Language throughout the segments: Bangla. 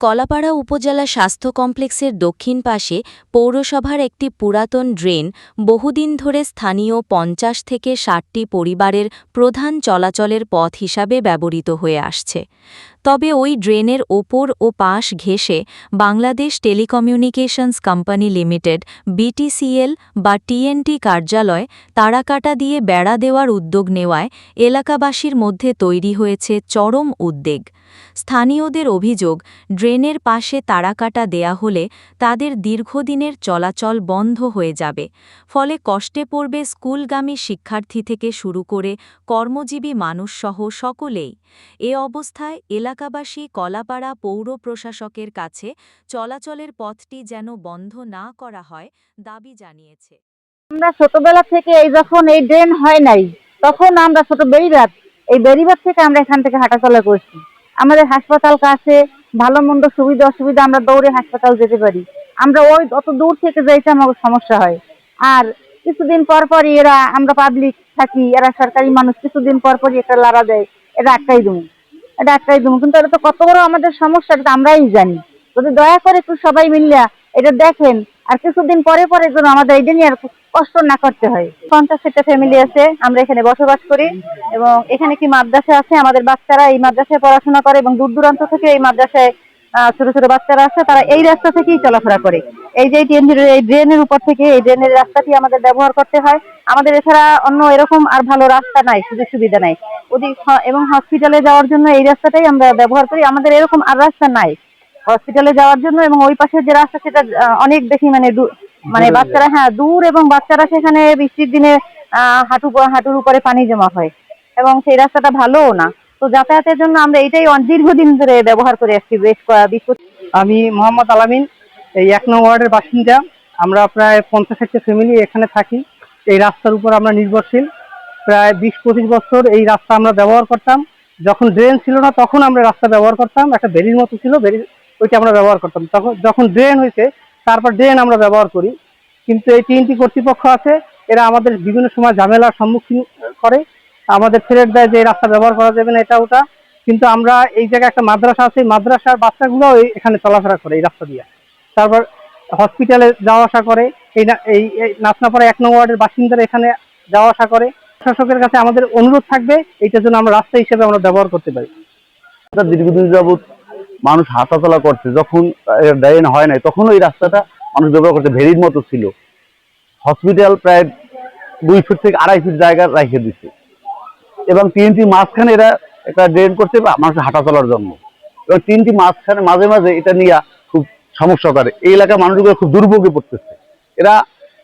কলাপাড়া উপজেলা স্বাস্থ্য কমপ্লেক্সের দক্ষিণ পাশে পৌরসভার একটি পুরাতন ড্রেন বহুদিন ধরে স্থানীয় পঞ্চাশ থেকে ষাটটি পরিবারের প্রধান চলাচলের পথ হিসাবে ব্যবহৃত হয়ে আসছে। তবে ওই ড্রেনের ওপর ও পাশ ঘেঁষে Bangladesh telecommunications company limited, BTCL বা টিএনটি কার্যালয় তারাকাটা দিয়ে বেড়া দেওয়ার উদ্যোগ নেওয়ায় এলাকাবাসীর মধ্যে তৈরি হয়েছে চরম উদ্বেগ। স্থানীয়দের অভিযোগ, ড্রেনের পাশে তারাকাটা দেয়া হলে তাদের দীর্ঘদিনের চলাচল বন্ধ হয়ে যাবে, ফলে কষ্টে পড়বে স্কুলগামী শিক্ষার্থী থেকে শুরু করে কর্মজীবী মানুষসহ সকলেই। এ অবস্থায় এলাকাবাসী কলাপাড়া পৌর প্রশাসকের কাছে চলাচলের পথটি যেন বন্ধ না করা হয় দাবি জানিয়েছে। আমরা ছোটবেলা থেকে এই যখন এই ড্রেন হয় নাই, তখন আমরা ছোট বেড়িবাদ এই বেড়িবাদ থেকে আমরা এখান থেকে হাঁটাচলা করছি। আমাদের হাসপাতাল কাছে ভালো মন্দ সুবিধা অসুবিধা আমরা দৌড়ে হাসপাতাল যেতে পারি। আমরা ওই অত দূর থেকে যাইতে আমাদের সমস্যা হয়। আর কিছুদিন পর পরই এরা, আমরা পাবলিক থাকি, এরা সরকারি মানুষ, কিছুদিন পর পরই একটা লাড়া দেয় এটা আটকাই দেবো আটকাই দেবো। কিন্তু এটা তো কত বড় আমাদের সমস্যা, এটা আমরাই জানি। যদি দয়া করে একটু সবাই মিলিয়া এটা দেখেন, আর কিছুদিন পরে পরে যেন আমাদের এটা নিয়ে আর কষ্ট না করতে হয়। পঞ্চাশ একটা ফ্যামিলি আছে, আমরা এখানে বসবাস করি, এবং এখানে কি মাদ্রাসা আছে? আমাদের বাচ্চারা এই মাদ্রাসায় পড়াশোনা করে এবং দূর দূরান্ত থেকে এই মাদ্রাসায় ছোট ছোট বাচ্চারা আছে তারা এই রাস্তা থেকেই চলাফেরা করে। এই যে এই ড্রেনের উপর থেকে এই ড্রেনের রাস্তাটি আমাদের ব্যবহার করতে হয়। আমাদের এছাড়া অন্য এরকম আর ভালো রাস্তা নাই সুযোগ সুবিধা নাই। ওদিক এবং হসপিটালে যাওয়ার জন্য এই রাস্তাটাই আমরা ব্যবহার করি। আমাদের এরকম আর রাস্তা নাই। হসপিটালে যাওয়ার জন্য এবং ওই পাশে যে রাস্তা সেটা অনেক বেশি মানে মানে বাচ্চারা হ্যাঁ দূর এবং বাচ্চারা সেখানে বৃষ্টির দিনে আহ, হাঁটু হাঁটুর উপরে পানি জমা হয়। এবং সেই রাস্তাটা ভালোও না। তো যাতায়াতের জন্য আমরা এটাই দীর্ঘদিন ধরে ব্যবহার করে আসছি, বেশ ক- বিশ আমি মোহাম্মদ আলামিন, এই এক নং ওয়ার্ডের বাসিন্দা। আমরা প্রায় পঞ্চাশ একটা ফ্যামিলি এখানে থাকি। এই রাস্তার উপর আমরা নির্ভরশীল। প্রায় বিশ পঁচিশ বছর এই রাস্তা আমরা ব্যবহার করতাম। যখন ড্রেন ছিল না, তখন আমরা রাস্তা ব্যবহার করতাম। একটা বেরির মতো ছিল, বেরি, ওইটা আমরা ব্যবহার করতাম। তখন যখন ড্রেন হয়েছে, তারপর ড্রেন আমরা ব্যবহার করি। কিন্তু এই তিনটি কর্তৃপক্ষ আছে, এরা আমাদের বিভিন্ন সময় ঝামেলার সম্মুখীন করে। আমাদের থ্রেট দেয় যে রাস্তা ব্যবহার করা যাবে না, এটা ওটা। কিন্তু আমরা এই জায়গায় একটা মাদ্রাসা আছে, মাদ্রাসার বাচ্চাগুলো এখানে চলাফেরা করে এই রাস্তা দিয়ে। তারপর হসপিটালে যাওয়া আসা করে, এই এই নাচনাপাড়া এক নং ওয়ার্ডের বাসিন্দারা এখানে যাওয়া আসা করে। শাসকের কাছে আমাদের অনুরোধ থাকবে এইটার জন্য আমরা রাস্তা হিসেবে আমরা ব্যবহার করতে পারি। দীর্ঘদিন যাবৎ মানুষ হাঁটাচলা করছে। যখন ড্রেন হয় নাই তখন ওই রাস্তাটা মানুষ ব্যবহার করছে, ভেরির মতো ছিল। হসপিটাল প্রায় দুই ফুট থেকে আড়াই ফুট জায়গা রেখে দিচ্ছে এবং তিনটি মাঝখানে এরা একটা ড্রেন করছে বা মানুষের হাঁটা চলার জন্য। এবং তিনটি মাঝখানে মাঝে মাঝে এটা নিয়ে খুব সমস্যা করে। এই এলাকার মানুষগুলো খুব দুর্ভোগে পড়তেছে। এরা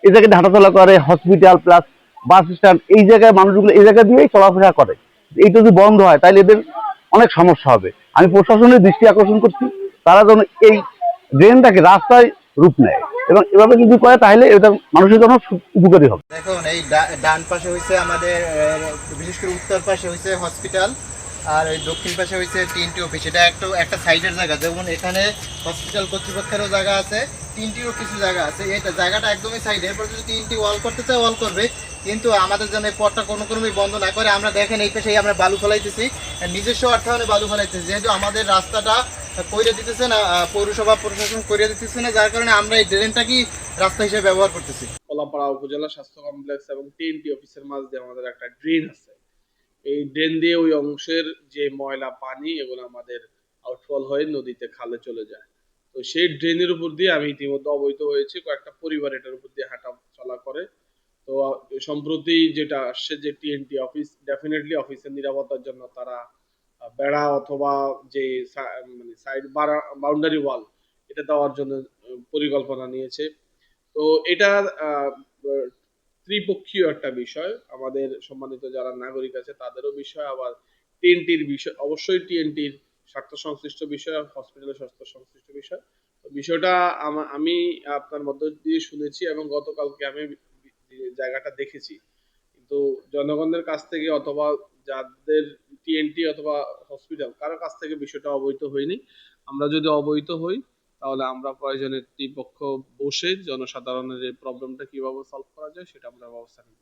এই জায়গায় হাঁটাচলা করে হসপিটাল প্লাস বাস স্ট্যান্ড এই জায়গায় মানুষগুলো এই জায়গা দিয়েই চলাফেরা করে। এইটা যদি বন্ধ হয়, তাহলে এদের অনেক সমস্যা হবে। আমি প্রশাসনের দৃষ্টি আকর্ষণ করছি, তারা যেন এই ড্রেনটাকে রাস্তায় রূপ নেয়। এবং এভাবে যদি করে তাহলে এটা মানুষের জন্য উপকারী হবে। দেখুন, এই ডান পাশে হয়েছে আমাদের বিশেষ করে উত্তর পাশে হয়েছে হসপিটাল আর এই দক্ষিণ পাশে হয়েছে তিনটি অফিস এটা একটা একটা সাইডের জায়গা। যেমন এখানে হসপিটাল কর্তৃপক্ষেরও জায়গা আছে, তিনটিরও কিছু জায়গা আছে। এটা জায়গাটা একদমই সাইডে এরপর যদি তিনটি ওয়াল করতে চায় ওয়াল করবে। কিন্তু আমাদের জন্য এই পথটা কোনো ক্রমেই বন্ধ না করে, আমরা দেখেন এই পাশেই আমরা বালু ফেলাইতেছি। নিজস্ব অর্থায়নে বালু ফেলাইতেছি। যেহেতু আমাদের রাস্তাটা কইরে দিতেছে না পৌরসভা প্রশাসন কইরে দিতেছে না, যার কারণে আমরা এই ড্রেনটাকেই রাস্তা হিসেবে ব্যবহার করতেছি। কলাপাড়া উপজেলা স্বাস্থ্য কমপ্লেক্স এবং টিএনটি অফিসের মাঝ দিয়ে আমাদের একটা ড্রেন আছে। এই ড্রেন দিয়ে ওই অংশের যে ময়লা, পানি, এগুলো আমাদের আউটফল হয়ে নদীতে খালে চলে যায়। তো সেই ড্রেনের উপর দিয়ে আমি ইতিমধ্যে অবহিত হয়েছি, কয়েকটা পরিবার এটার উপর দিয়ে হাঁটা চলা করে। তো সম্প্রতি যেটা আসছে যে টিএনটি অফিস ডেফিনেটলি অফিসের নিরাপত্তার জন্য তারা বেড়া অথবা যে মানে সাইড বাউন্ডারি ওয়াল এটা দেওয়ার জন্য পরিকল্পনা নিয়েছে। তো এটা ত্রিপক্ষীয় একটা বিষয়। আমাদের সম্মানিত যারা নাগরিক আছে, তাদেরও বিষয়। আবার টিএনটির বিষয়, অবশ্যই টিএনটির স্বার্থ সংশ্লিষ্ট বিষয় হসপিটালের স্বাস্থ্য সংশ্লিষ্ট বিষয়। বিষয়টা আমি আপনার মধ্য দিয়ে শুনেছি এবং গতকালকে আমি জায়গাটা দেখেছি। কিন্তু জনগণের কাছ থেকে অথবা যাদের টিএনটি অথবা হসপিটাল কারও কাছ থেকে বিষয়টা অবহিত হয়নি। আমরা যদি অবহিত হই, তাহলে আমরা প্রয়োজনে ত্রিপক্ষ বসে জনসাধারণের এই প্রবলেমটা কীভাবে সলভ করা যায়, সেটা আমরা ব্যবস্থা নেব।